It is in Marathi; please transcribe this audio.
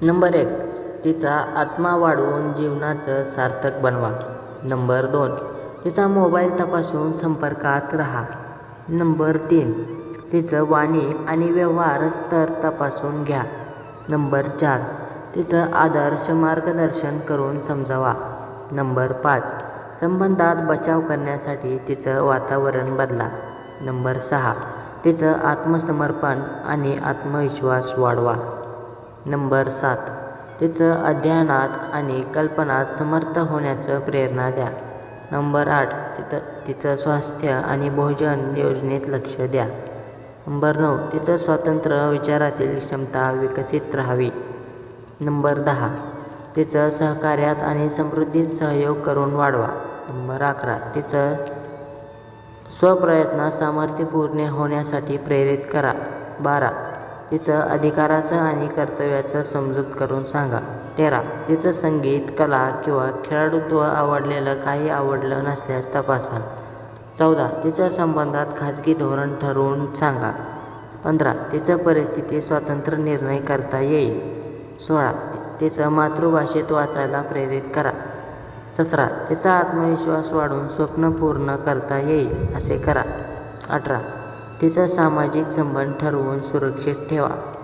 नंबर एक तिचा आत्मा वाढवून जीवनाचं सार्थक बनवा. नंबर दोन तिचा मोबाईल तपासून संपर्कात राहा. नंबर तीन तिचं वाणी आणि व्यवहार स्तर तपासून घ्या. नंबर चार तिचं आदर्श मार्गदर्शन करून समजावा. नंबर पाच संबंधात बचाव करण्यासाठी तिचं वातावरण बदला. नंबर सहा तिचं आत्मसमर्पण आणि आत्मविश्वास वाढवा. नंबर सात. तिचं अध्ययनात आणि कल्पनात समर्थ होण्याचं प्रेरणा द्या. नंबर आठ. तिथं तिचं स्वास्थ्य आणि भोजन योजनेत लक्ष द्या. नंबर नऊ. तिचं स्वतंत्र विचारातील क्षमता विकसित राहावी. नंबर दहा. तिचं सहकार्यात आणि समृद्धीत सहयोग करून वाढवा. नंबर अकरा. तिचं स्वप्रयत्न सामर्थ्यपूर्ण होण्यासाठी प्रेरित करा. बारा. तिचं अधिकाराचं आणि कर्तव्याचं समजूत करून सांगा. तेरा. तिचं संगीत कला किंवा खेळाडूत्व आवडलेलं काही आवडलं नसल्यास तपासा चौदा. तिच्या संबंधात खाजगी धोरण ठरवून सांगा. पंधरा. तिचं परिस्थिती स्वतंत्र निर्णय करता येईल. सोळा. तिचं मातृभाषेत वाचायला प्रेरित करा. सतरा. तिचा आत्मविश्वास वाढून स्वप्न पूर्ण करता येईल असे करा. अठरा. तिचा सामाजिक संबंध ठरवून सुरक्षित ठेवा.